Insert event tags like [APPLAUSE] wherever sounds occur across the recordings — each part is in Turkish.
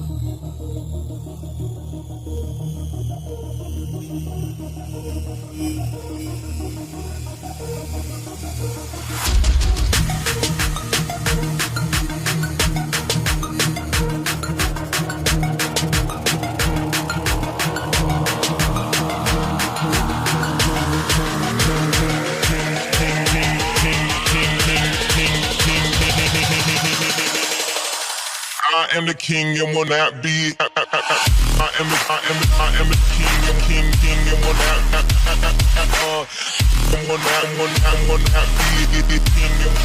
Thank you. King and will not be. I am the, I am the, I am the king and king, king and. Uh, be king king and.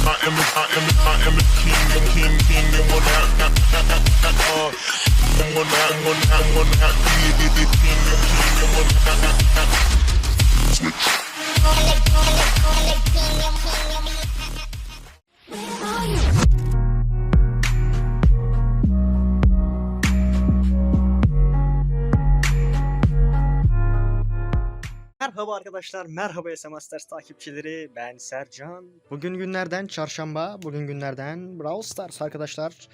I am the, I am the, I am the king king, king and will not. Uh, be king king and. Switch. Merhaba arkadaşlar, merhaba SM Masters takipçileri. Ben Sercan. Bugün günlerden çarşamba, bugün günlerden Brawl Stars arkadaşlar.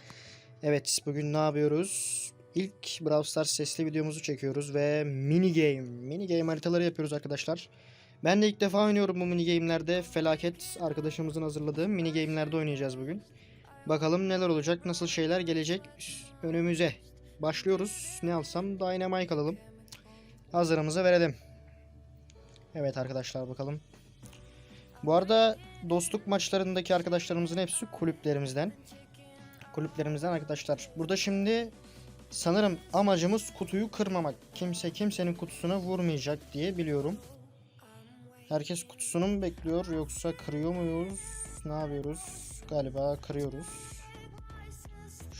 Evet, bugün ne yapıyoruz? İlk Brawl Stars sesli videomuzu çekiyoruz ve mini game, mini game haritaları yapıyoruz arkadaşlar. Ben de ilk defa oynuyorum bu mini game'lerde. Felaket arkadaşımızın hazırladığı mini game'lerde oynayacağız bugün. Bakalım neler olacak, nasıl şeyler gelecek önümüze. Başlıyoruz. Ne alsam? Dynamite alalım. Hazırımızı verelim. Evet arkadaşlar bakalım. Bu arada dostluk maçlarındaki arkadaşlarımızın hepsi kulüplerimizden. Kulüplerimizden arkadaşlar. Burada şimdi sanırım amacımız kutuyu kırmamak. Kimse kimsenin kutusuna vurmayacak diye biliyorum. Herkes kutusunu mu bekliyor yoksa kırıyor muyuz? Ne yapıyoruz? Galiba kırıyoruz.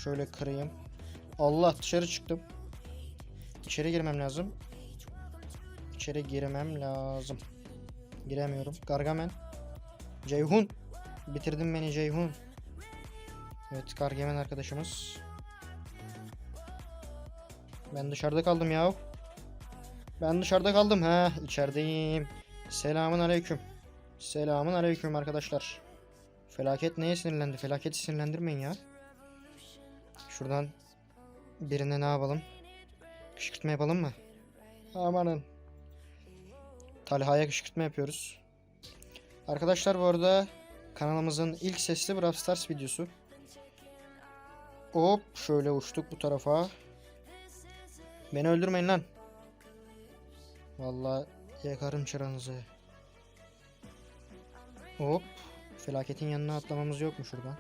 Şöyle kırayım. Allah dışarı çıktım. İçeri girmem lazım. İçeri girmem lazım. Giremiyorum. Gargamen. Ceyhun. Bitirdin beni Ceyhun. Evet Gargamen arkadaşımız. Ben dışarıda kaldım ya. Ben dışarıda kaldım. Ha içerideyim. Selamun aleyküm. Selamun aleyküm arkadaşlar. Felaket neye sinirlendi? Felaketi sinirlendirmeyin ya. Şuradan birine ne yapalım? Kışkırtma yapalım mı? Amanın. Talha'ya kışkırtma yapıyoruz. Arkadaşlar bu arada kanalımızın ilk sesli Brawl Stars videosu. Hop şöyle uçtuk bu tarafa. Beni öldürmeyin lan. Vallahi yakarım çıranızı. Hop. Felaketin yanına atlamamız yok mu şuradan?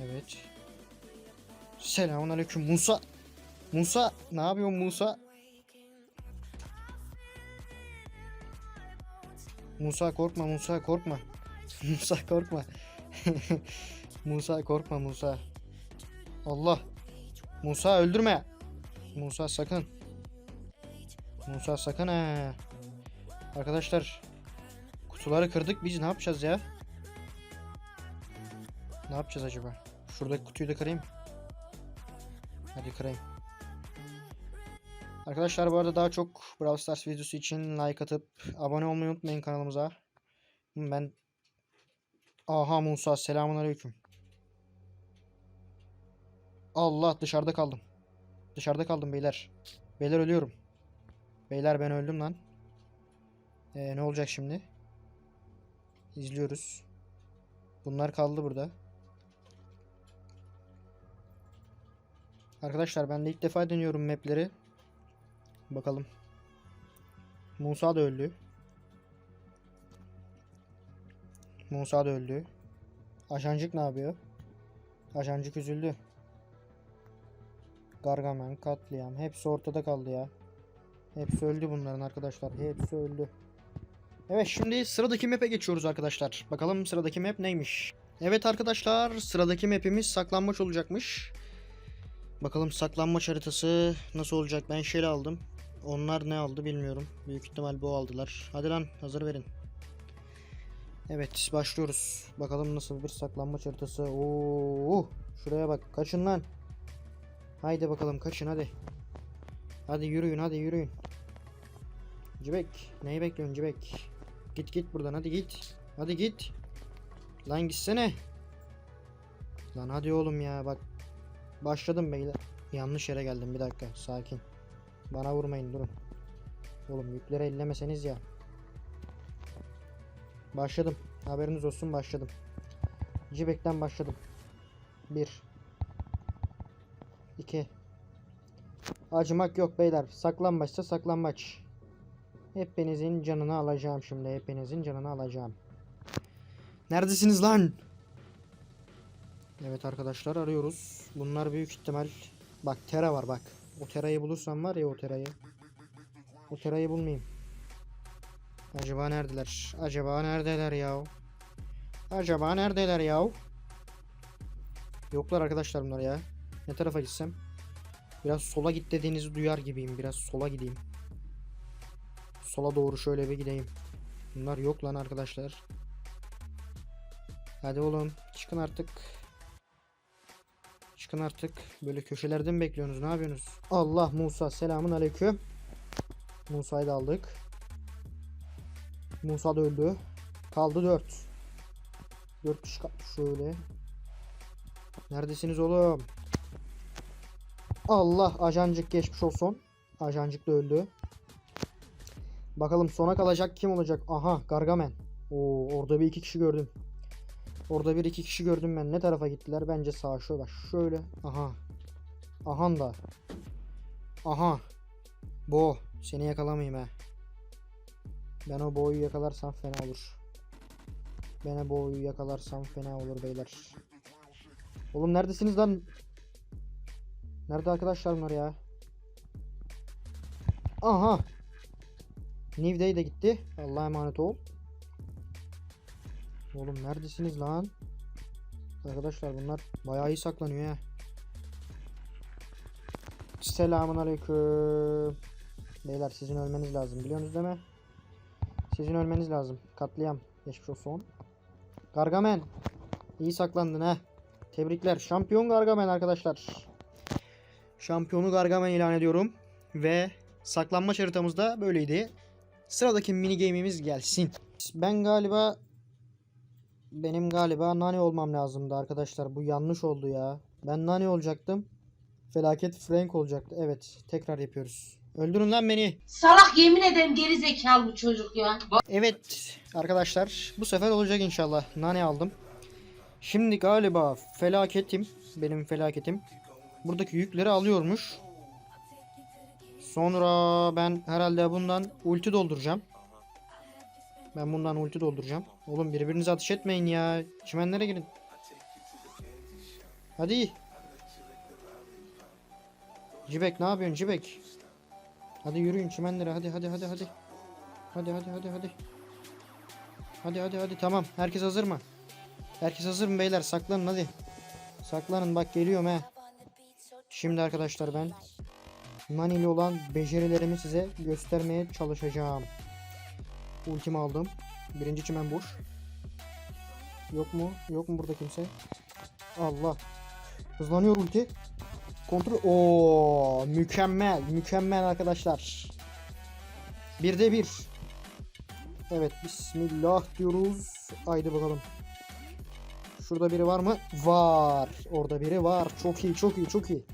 Evet. Selamun aleyküm Musa. Musa ne yapıyorsun Musa? Musa korkma Musa korkma. [LAUGHS] Musa korkma. [LAUGHS] Musa korkma Musa. Allah. Musa öldürme. Musa sakın. Musa sakın ha. Arkadaşlar kutuları kırdık biz ne yapacağız ya? Ne yapacağız acaba? Şuradaki kutuyu da kırayım. Hadi kırayım. Arkadaşlar bu arada daha çok Brawl Stars videosu için like atıp abone olmayı unutmayın kanalımıza. Ben Aha Musa selamun aleyküm. Allah dışarıda kaldım. Dışarıda kaldım beyler. Beyler ölüyorum. Beyler ben öldüm lan. Ee, ne olacak şimdi? İzliyoruz. Bunlar kaldı burada. Arkadaşlar ben de ilk defa deniyorum mapleri. Bakalım. Musa da öldü. Musa da öldü. Ajancık ne yapıyor? Ajancık üzüldü. Gargamel, katliam. Hepsi ortada kaldı ya. Hepsi öldü bunların arkadaşlar. Hepsi öldü. Evet şimdi sıradaki map'e geçiyoruz arkadaşlar. Bakalım sıradaki map neymiş? Evet arkadaşlar sıradaki map'imiz saklanmaç olacakmış. Bakalım saklanmaç haritası nasıl olacak? Ben şeyle aldım. Onlar ne aldı bilmiyorum. Büyük ihtimal bu aldılar. Hadi lan hazır verin. Evet başlıyoruz. Bakalım nasıl bir saklanmaç haritası. Oo, şuraya bak. Kaçın lan. Haydi bakalım kaçın hadi. Hadi yürüyün hadi yürüyün. Cibek neyi bekliyorsun Cibek? Git git buradan hadi git. Hadi git. Lan gitsene. Lan hadi oğlum ya bak. Başladım beyler. Yanlış yere geldim bir dakika sakin. Bana vurmayın durun. Oğlum yükleri ellemeseniz ya. Başladım. Haberiniz olsun başladım. Cibek'ten başladım. 1 2 Acımak yok beyler. Saklambaçsa saklambaç. Hepinizin canını alacağım şimdi. Hepinizin canını alacağım. Neredesiniz lan? Evet arkadaşlar arıyoruz. Bunlar büyük ihtimal bak Tera var bak. O Tera'yı bulursam var ya o Tera'yı. O Tera'yı bulmayayım. Acaba neredeler? Acaba neredeler ya? Acaba neredeler ya? Yoklar arkadaşlar bunlar ya. Ne tarafa gitsem? Biraz sola git dediğinizi duyar gibiyim. Biraz sola gideyim. Sola doğru şöyle bir gideyim. Bunlar yok lan arkadaşlar. Hadi oğlum çıkın artık. Çıkın artık. Böyle köşelerden bekliyorsunuz. Ne yapıyorsunuz? Allah Musa selamun aleyküm. Musa'yı da aldık. Musa da öldü. Kaldı 4. 4 kişi kaldı şöyle. Neredesiniz oğlum? Allah ajancık geçmiş olsun. Ajancık da öldü. Bakalım sona kalacak kim olacak? Aha Gargamen. Oo orada bir iki kişi gördüm. Orada bir iki kişi gördüm ben. Ne tarafa gittiler? Bence sağa şöyle. Şöyle. Aha. Ahan da. Aha. Bo. Seni yakalamayayım ha. Ben o boyu yakalarsam fena olur. Ben o boyu yakalarsam fena olur beyler. Oğlum neredesiniz lan? Nerede arkadaşlar bunlar ya? Aha. New de gitti. Allah'a emanet ol. Oğlum neredesiniz lan? Arkadaşlar bunlar bayağı iyi saklanıyor ya. Selamun aleyküm. Beyler sizin ölmeniz lazım biliyorsunuz değil mi? Sizin ölmeniz lazım. Katliam. Geçmiş olsun. Gargamen. İyi saklandın ha. Tebrikler. Şampiyon Gargamen arkadaşlar. Şampiyonu Gargamen ilan ediyorum. Ve saklanma haritamızda böyleydi. Sıradaki mini game'imiz gelsin. Ben galiba benim galiba Nani olmam lazımdı arkadaşlar. Bu yanlış oldu ya. Ben Nani olacaktım. Felaket Frank olacaktı. Evet, tekrar yapıyoruz. Öldürün lan beni. Salak yemin ederim geri zekalı bu çocuk ya. Evet arkadaşlar bu sefer olacak inşallah. Nane aldım. Şimdi galiba felaketim. Benim felaketim. Buradaki yükleri alıyormuş. Sonra ben herhalde bundan ulti dolduracağım. Ben bundan ulti dolduracağım. Oğlum birbirinize ateş etmeyin ya. Çimenlere girin. Hadi. Cibek ne yapıyorsun Cibek? Hadi yürüyün çimenlere hadi hadi hadi hadi. Hadi hadi hadi hadi. Hadi hadi hadi tamam. Herkes hazır mı? Herkes hazır mı beyler? Saklanın hadi. Saklanın bak geliyorum he. Şimdi arkadaşlar ben Nani olan becerilerimi size göstermeye çalışacağım. Ultimi aldım. Birinci çimen boş. Yok mu? Yok mu burada kimse? Allah. Hızlanıyor ulti. Kontrol. Oo, mükemmel. Mükemmel arkadaşlar. Bir de bir. Evet bismillah diyoruz. Haydi bakalım. Şurada biri var mı? Var. Orada biri var. Çok iyi çok iyi çok iyi.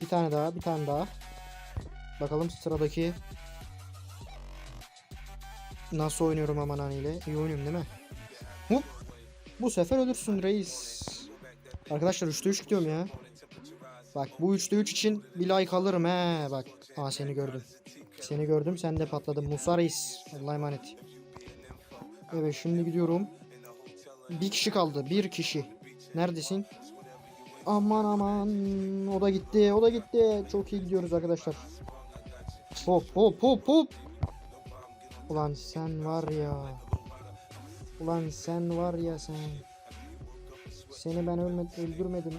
Bir tane daha bir tane daha. Bakalım sıradaki. Nasıl oynuyorum aman Nani ile? İyi oynuyorum değil mi? Hop. Bu sefer ölürsün reis. Arkadaşlar 3'te 3 gidiyorum ya. Bak bu 3'te 3 için bir like alırım he bak. Aa seni gördüm. Seni gördüm sen de patladın. Musa Reis. Allah'a emanet. Evet şimdi gidiyorum. Bir kişi kaldı. Bir kişi. Neredesin? Aman aman. O da gitti. O da gitti. Çok iyi gidiyoruz arkadaşlar. Hop hop hop hop. Ulan sen var ya. Ulan sen var ya sen. Seni ben ölmedim, öldürmedim.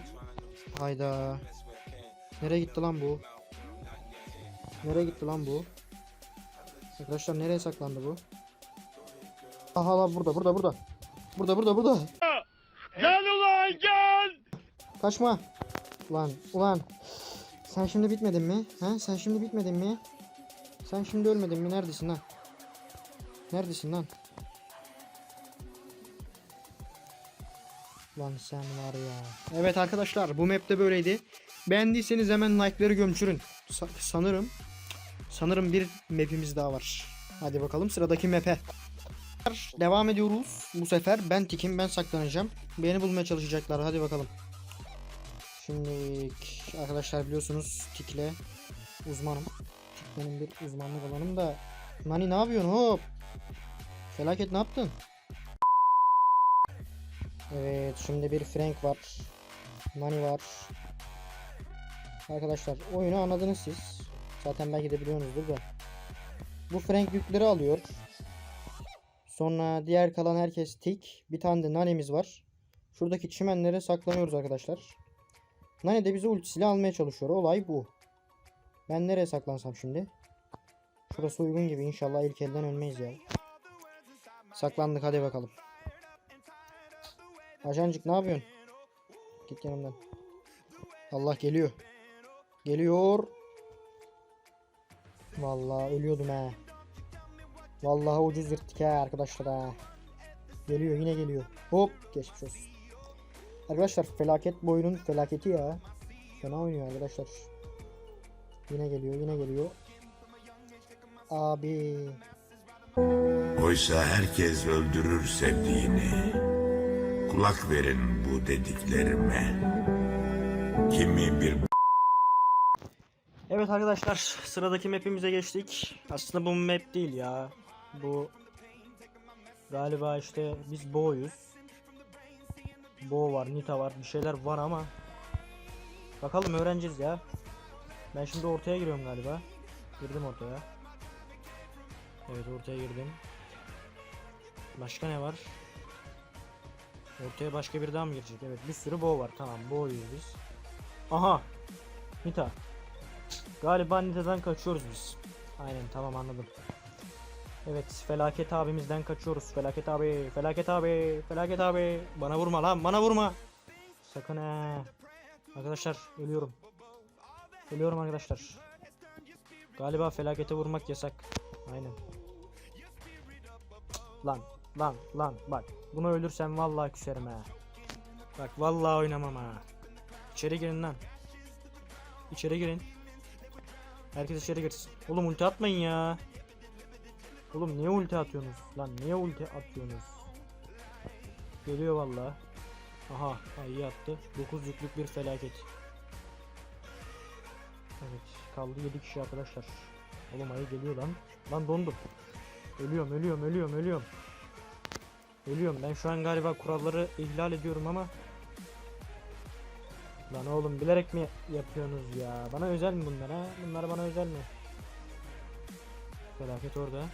Hayda. Nereye gitti lan bu? Nereye gitti lan bu? Arkadaşlar nereye saklandı bu? Aha lan burada burada burada. Burada burada burada. Gel ulan gel! Kaçma. Ulan ulan. Sen şimdi bitmedin mi? Ha? Sen şimdi bitmedin mi? Sen şimdi ölmedin mi? Neredesin lan? Neredesin lan? Lan sen var ya. Evet arkadaşlar bu map'te böyleydi. Beğendiyseniz hemen like'ları gömçürün. Sa- sanırım sanırım bir map'imiz daha var. Hadi bakalım sıradaki map'e. Devam ediyoruz. Bu sefer ben tikim ben saklanacağım. Beni bulmaya çalışacaklar. Hadi bakalım. Şimdi arkadaşlar biliyorsunuz tikle uzmanım. Tik benim bir uzmanlık alanım da. Nani ne yapıyorsun hop? Felaket ne yaptın? Evet şimdi bir Frank var. Nani var. Arkadaşlar oyunu anladınız siz. Zaten belki de biliyorsunuzdur da. Bu Frank yükleri alıyor. Sonra diğer kalan herkes tik. Bir tane de Nani'miz var. Şuradaki çimenlere saklanıyoruz arkadaşlar. Nani de bizi ultisiyle almaya çalışıyor. Olay bu. Ben nereye saklansam şimdi? Şurası uygun gibi. İnşallah ilk elden ölmeyiz ya. Saklandık hadi bakalım. Ajancık ne yapıyorsun? Git yanımdan. Allah geliyor. Geliyor. Vallahi ölüyordum ha. Vallahi ucuz yırttık ha arkadaşlar ha. Geliyor yine geliyor. Hop geçmiş olsun. Arkadaşlar felaket bu oyunun felaketi ya. Fena oynuyor arkadaşlar. Yine geliyor yine geliyor. Abi. Oysa herkes öldürür sevdiğini. Kulak verin bu dediklerime. Kimi bir Evet arkadaşlar sıradaki map'imize geçtik. Aslında bu map değil ya. Bu galiba işte biz Bo'yuz. Bo var, Nita var, bir şeyler var ama bakalım öğreneceğiz ya. Ben şimdi ortaya giriyorum galiba. Girdim ortaya. Evet ortaya girdim. Başka ne var? Ortaya başka bir daha mı girecek? Evet bir sürü Bo var. Tamam Bo'yuz biz. Aha! Nita. Galiba Nita'dan kaçıyoruz biz. Aynen tamam anladım. Evet felaket abimizden kaçıyoruz. Felaket abi, felaket abi, felaket abi. Bana vurma lan, bana vurma. Sakın he. Arkadaşlar ölüyorum. Ölüyorum arkadaşlar. Galiba felakete vurmak yasak. Aynen. Lan, lan, lan bak. Bunu ölürsem vallahi küserim ha. Bak vallahi oynamam ha. İçeri girin lan. İçeri girin. Herkes içeri girsin. Oğlum ulti atmayın ya. Oğlum niye ulti atıyorsunuz? Lan niye ulti atıyorsunuz? Geliyor valla. Aha, ha, iyi attı. 9 yüklük bir felaket. Evet, kaldı 7 kişi arkadaşlar. Oğlum ayı geliyor lan. Lan dondum. Ölüyorum, ölüyorum, ölüyorum, ölüyorum. Ölüyorum. Ben şu an galiba kuralları ihlal ediyorum ama Lan oğlum bilerek mi yapıyorsunuz ya? Bana özel mi bunlar ha? Bunlar bana özel mi? Felaket orada.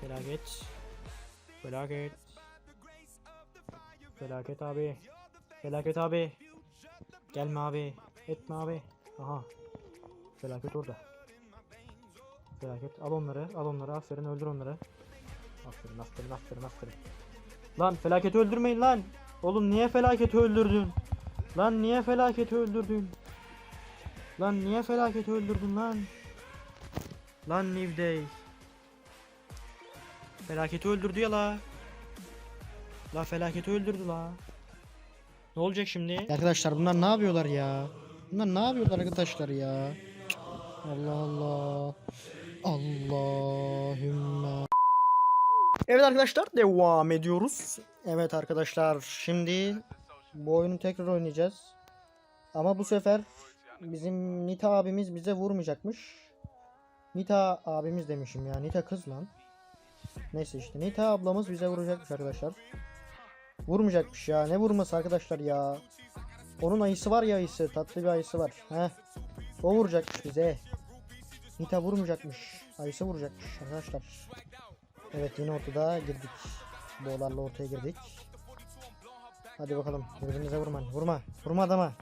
Felaket. Felaket. Felaket abi. Felaket abi. Gelme abi. Etme abi. Aha. Felaket orada. Felaket. Al onları. Al onları. Aferin öldür onları. Aferin aferin aferin aferin. Lan felaketi öldürmeyin lan. Oğlum niye felaketi öldürdün? Lan niye felaketi öldürdün? Lan niye felaketi öldürdün lan? Lan New Day. Felaketi öldürdü ya la. La felaketi öldürdü la. Ne olacak şimdi? Arkadaşlar bunlar ne yapıyorlar ya? Bunlar ne yapıyorlar arkadaşlar ya? Allah Allah. Allahümme. Evet arkadaşlar devam ediyoruz. Evet arkadaşlar şimdi bu oyunu tekrar oynayacağız. Ama bu sefer bizim Nita abimiz bize vurmayacakmış. Nita abimiz demişim ya. Nita kız lan. Neyse işte Nita ablamız bize vuracakmış arkadaşlar. Vurmayacakmış ya. Ne vurması arkadaşlar ya. Onun ayısı var ya ayısı. Tatlı bir ayısı var. Heh. O vuracakmış bize. Nita vurmayacakmış. Ayısı vuracakmış arkadaşlar. Evet yine ortada girdik. Boğlarla ortaya girdik. Hadi bakalım. Birbirinize vurma. Vurma. Vurma adama.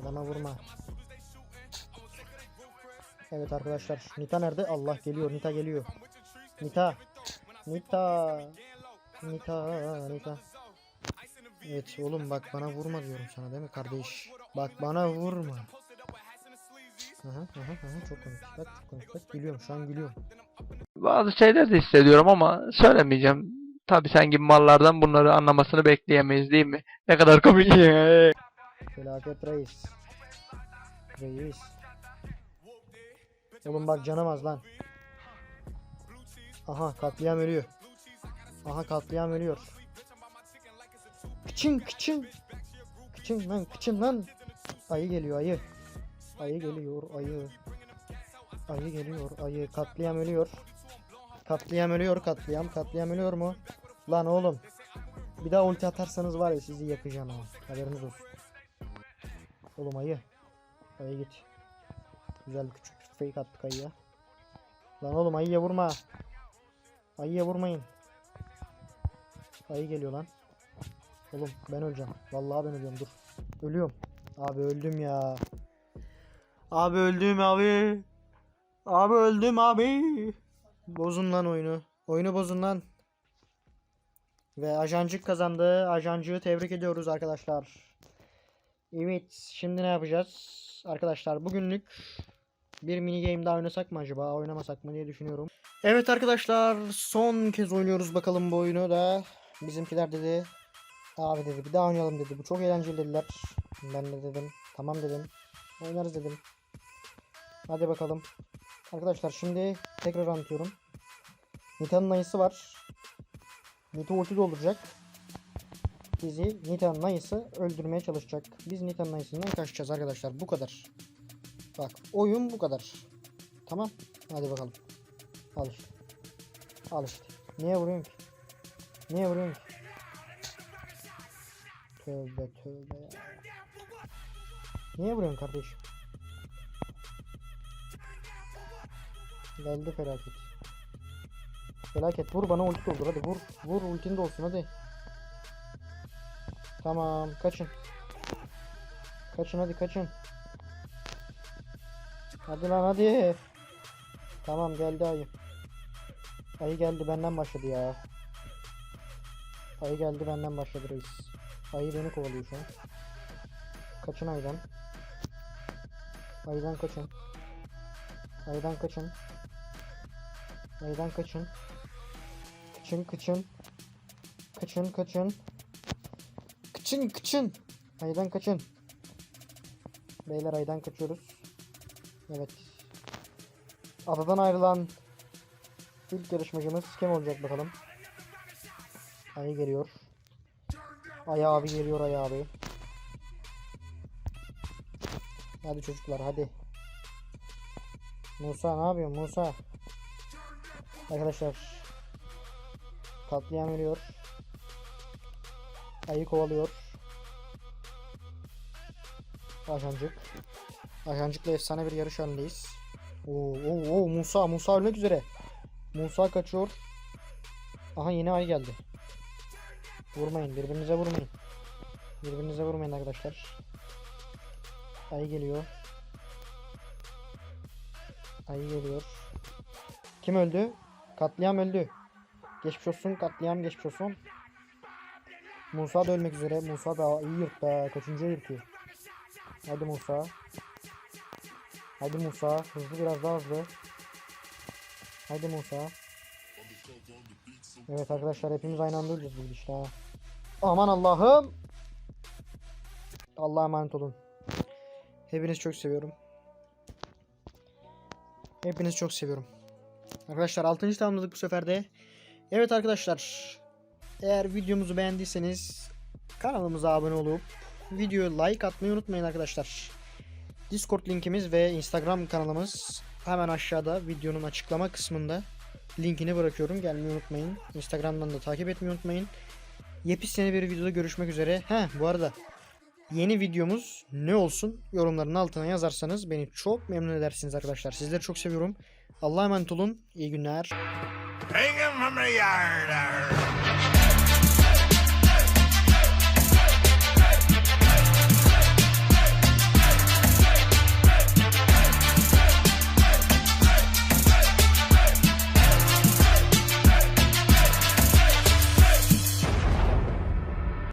Adama vurma. Evet arkadaşlar. Nita nerede? Allah geliyor. Nita geliyor. Nita. Nita. Nita. Nita. Evet oğlum bak bana vurma diyorum sana değil mi kardeş? Bak bana vurma. Çok komik. Bak çok komik. Bak gülüyorum şu an gülüyorum. Bazı şeyler de hissediyorum ama söylemeyeceğim. Tabii sen gibi mallardan bunları anlamasını bekleyemeyiz değil mi? Ne kadar komik. [LAUGHS] Felaket reis. Reis. Oğlum bak canım az lan. Aha katliam ölüyor. Aha katliam ölüyor. Kıçın kıçın. Kıçın lan kıçın lan. Ayı geliyor ayı. Ayı geliyor ayı. Ayı geliyor ayı. Katliam ölüyor. Katliam ölüyor katliam. Katliam ölüyor mu? Lan oğlum. Bir daha ulti atarsanız var ya sizi yakacağım ha. Haberiniz olsun. Oğlum ayı. Ayı git. Güzel bir küçük fake attık ayıya. Lan oğlum ayıya vurma. Ayıya vurmayın. Ayı geliyor lan. Oğlum ben öleceğim. Vallahi ben ölüyorum dur. Ölüyorum. Abi öldüm ya. Abi öldüm abi. Abi öldüm abi. Bozun lan oyunu. Oyunu bozun lan. Ve ajancık kazandı. Ajancığı tebrik ediyoruz arkadaşlar. Evet, şimdi ne yapacağız? Arkadaşlar bugünlük bir mini game daha oynasak mı acaba? Oynamasak mı diye düşünüyorum. Evet arkadaşlar, son kez oynuyoruz bakalım bu oyunu da. Bizimkiler dedi. Abi dedi bir daha oynayalım dedi. Bu çok eğlenceli dediler. Ben de dedim. Tamam dedim. Oynarız dedim. Hadi bakalım. Arkadaşlar şimdi tekrar anlatıyorum. Nita'nın ayısı var. Nita ulti dolduracak bizi Nita'nın ayısı öldürmeye çalışacak. Biz Nita'nın ayısından kaçacağız arkadaşlar. Bu kadar. Bak oyun bu kadar. Tamam. Hadi bakalım. Al işte. Al işte. Niye vuruyorsun ki? Niye vuruyorsun ki? Tövbe tövbe. Niye vuruyorsun kardeşim? Geldi felaket. Felaket vur bana ulti doldur hadi vur. Vur ultin de olsun hadi. Tamam kaçın. Kaçın hadi kaçın. Hadi lan hadi. Tamam geldi ayı. Ayı geldi benden başladı ya. Ayı geldi benden başladı reis. Ayı beni kovalıyor şu an. Kaçın ayıdan. Ayıdan kaçın. Ayıdan kaçın. Ayıdan kaçın. Kaçın kaçın. Kaçın kaçın. Kaçın kaçın. Aydan kaçın. Beyler aydan kaçıyoruz. Evet. Adadan ayrılan ilk yarışmacımız kim olacak bakalım. Ayı geliyor. Ay abi geliyor ay abi. Hadi çocuklar hadi. Musa ne yapıyorsun Musa? Arkadaşlar. Katliam ölüyor. Ayı kovalıyor. Ajancık. Ajancıkla efsane bir yarış halindeyiz. Oo, oo, oo, Musa, Musa ölmek üzere. Musa kaçıyor. Aha yeni ay geldi. Vurmayın, birbirinize vurmayın. Birbirinize vurmayın arkadaşlar. Ayı geliyor. Ayı geliyor. Kim öldü? Katliam öldü. Geçmiş olsun, katliam geçmiş olsun. Musa da ölmek üzere. Musa da iyi yırt be. Kaçıncıya yırtıyor. Hadi Musa. Hadi Musa. Hızlı biraz daha hızlı. Hadi Musa. Evet arkadaşlar hepimiz aynı anda öleceğiz bu işte. Aman Allah'ım. Allah'a emanet olun. Hepinizi çok seviyorum. Hepinizi çok seviyorum. Arkadaşlar 6. tamamladık bu sefer de. Evet arkadaşlar. Eğer videomuzu beğendiyseniz kanalımıza abone olup videoya like atmayı unutmayın arkadaşlar. Discord linkimiz ve Instagram kanalımız hemen aşağıda videonun açıklama kısmında linkini bırakıyorum. Gelmeyi unutmayın. Instagram'dan da takip etmeyi unutmayın. Yepyeni bir videoda görüşmek üzere. Ha bu arada yeni videomuz ne olsun yorumların altına yazarsanız beni çok memnun edersiniz arkadaşlar. Sizleri çok seviyorum. Allah'a emanet olun. İyi günler.